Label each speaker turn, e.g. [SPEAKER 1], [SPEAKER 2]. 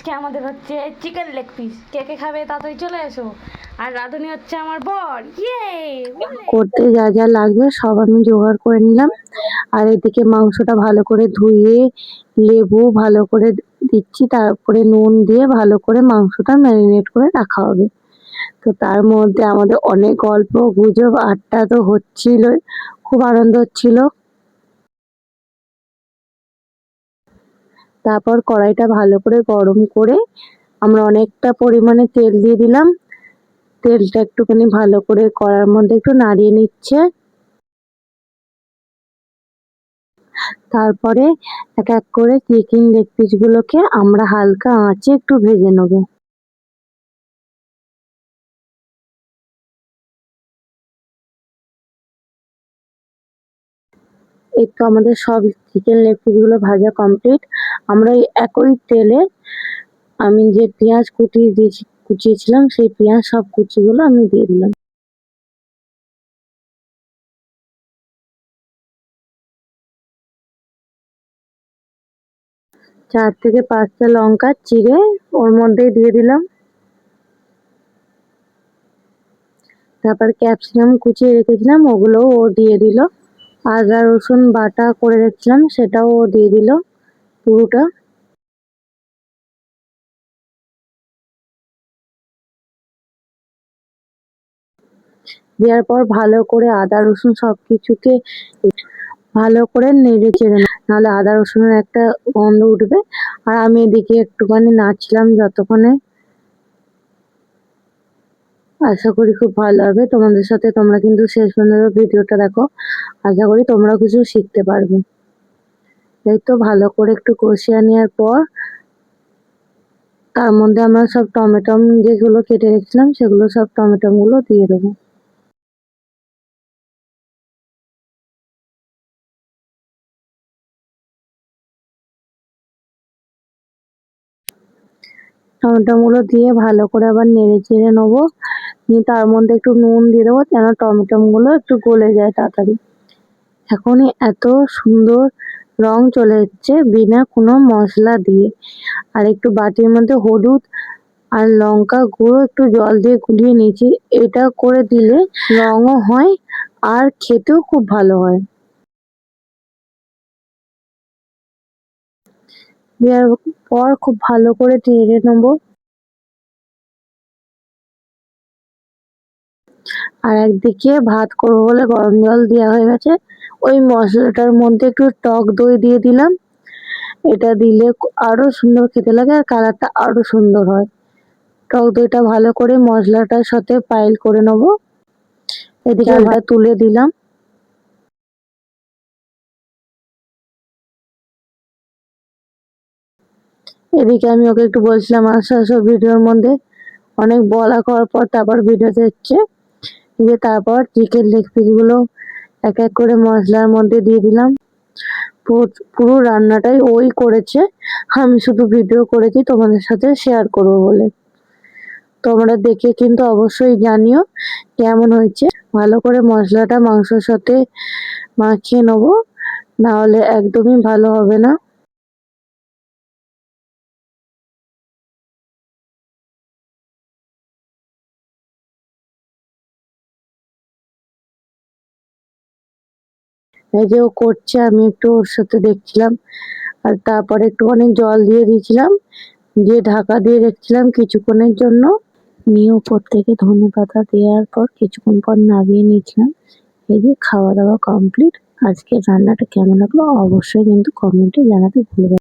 [SPEAKER 1] আজকে আমাদের হচ্ছে চিকেন লেগ পিস কে কে খাবে তাড়াতাড়ি চলে এসো। আর রাঁধুনি হচ্ছে আমার বর। ইয়ে
[SPEAKER 2] করতে যা যা লাগবে সব আমি জোগাড় করে নিলাম। আর এদিকে মাংসটা ভালো করে ধুয়ে, লেবু ভালো করে দিচ্ছি, তারপরে নুন দিয়ে ভালো করে মাংসটা ম্যারিনেট করে রাখা হবে। তো তার মধ্যে আমাদের অনেক গল্প গুজব, আড্ডা তো হচ্ছিলই। খুব আনন্দ হচ্ছিল। তারপর কড়াইটা ভালো করে গরম করে আমরা অনেকটা পরিমাণে তেল দিয়ে দিলাম। তেলটা একটুখানি ভালো করে কড়ার মধ্যে একটু নাড়িয়ে নিচ্ছে। তারপরে এক এক করে চিকেন লেগ পিসগুলোকে আমরা হালকা আঁচে একটু ভেজে নেব। এই তো আমাদের সব চিকেন লেগ পিসগুলো ভাজা কমপ্লিট আমরা এই একই তেলে আমি যে পেঁয়াজ কুচিয়ে দিয়েছি, কুচিয়েছিলাম, সেই পেঁয়াজ সব কুচিগুলো আমি দিয়ে দিলাম। চার থেকে পাঁচটা লঙ্কা, চিড়ে ওর মধ্যেই দিয়ে দিলাম। তারপর ক্যাপসিকাম কুচিয়ে রেখেছিলাম, ওগুলোও ও দিয়ে দিল। আদা, রসুন বাটা করে রেখেছিলাম, সেটাও দিয়ে দিল পুরোটা। দেওয়ার পর ভালো করে আদা, রসুন সব কিছুকে ভালো করে নেড়ে চেড়ে নাহলে আদা, রসুনের একটা গন্ধ উঠবে। আর আমি এদিকে একটুখানি নাচলাম যতক্ষণে আশা করি খুব ভালো হবে। তোমাদের সাথে তোমরা কিন্তু শেষ পর্যন্ত ভিডিওটা দেখো। আশা করি তোমরাও কিছু শিখতে পারবে। এই তো ভালো করে একটু কষিয়ে নেওয়ার পর, তার মধ্যে আমরা সব টমেটম যেগুলো কেটে রেখেছিলাম, সেগুলো সব টমেটমগুলো দিয়ে দেবো। টমেটোগুলো দিয়ে ভালো করে আবার নেড়ে চেড়ে নেব। তার মধ্যে একটু নুন দিয়ে দেবো যেন টমেটোগুলো একটু গলে যায় তাড়াতাড়ি। এখনই এত সুন্দর রং চলে এসছে বিনা কোনো মশলা দিয়ে। আর একটু বাটির মধ্যে হলুদ আর লঙ্কা গুঁড়ো একটু জল দিয়ে গুলিয়ে নিয়েছি। এটা করে দিলে রঙও হয় আর খেতেও খুব ভালো হয়। দেওয়ার পর খুব ভালো করে নেড়ে নেব। আর একদিকে ভাত করব বলে গরম জল দেওয়া হয়ে গেছে। ওই মশলাটার মধ্যে একটু টক দই দিয়ে দিলাম। এটা দিলে আরও সুন্দর খেতে লাগে আর কালারটা আরও সুন্দর হয়। টক দইটা ভালো করে মশলাটার সাথে পাইল করে নেব। এদিকে আলটা তুলে দিলাম। এদিকে আমি ওকে একটু বলছিলাম আসো আসো ভিডিওর মধ্যে। অনেক বলা করার পর তারপর ভিডিওতে হচ্ছে দিয়ে তারপর চিকেন লেগ পিসগুলো এক এক করে মশলার মধ্যে দিয়ে দিলাম। পুরো রান্নাটাই ওই করেছে। আমি শুধু ভিডিও করেছি, তোমাদের সাথে শেয়ার করব বলে। তোমরা দেখে কিন্তু অবশ্যই জানিও কেমন হয়েছে। ভালো করে মশলাটা মাংসর সাথে মাখিয়ে নেব না হলে একদমই ভালো হবে না। এই যে ও করছে, আমি একটু ওর সাথে দেখছিলাম। আর তারপরে একটুখানি জল দিয়ে দিয়েছিলাম, দিয়ে ঢাকা দিয়ে রেখেছিলাম কিছুক্ষণের জন্য। নিয়ে ওপর থেকে ধনে পাতা দেওয়ার পর কিছুক্ষণ পর নামিয়ে নিয়েছিলাম। এই যে খাওয়া দাওয়া কমপ্লিট আজকে রান্নাটা কেমন লাগল অবশ্যই কিন্তু কমেন্টে জানাতে ভুলবেন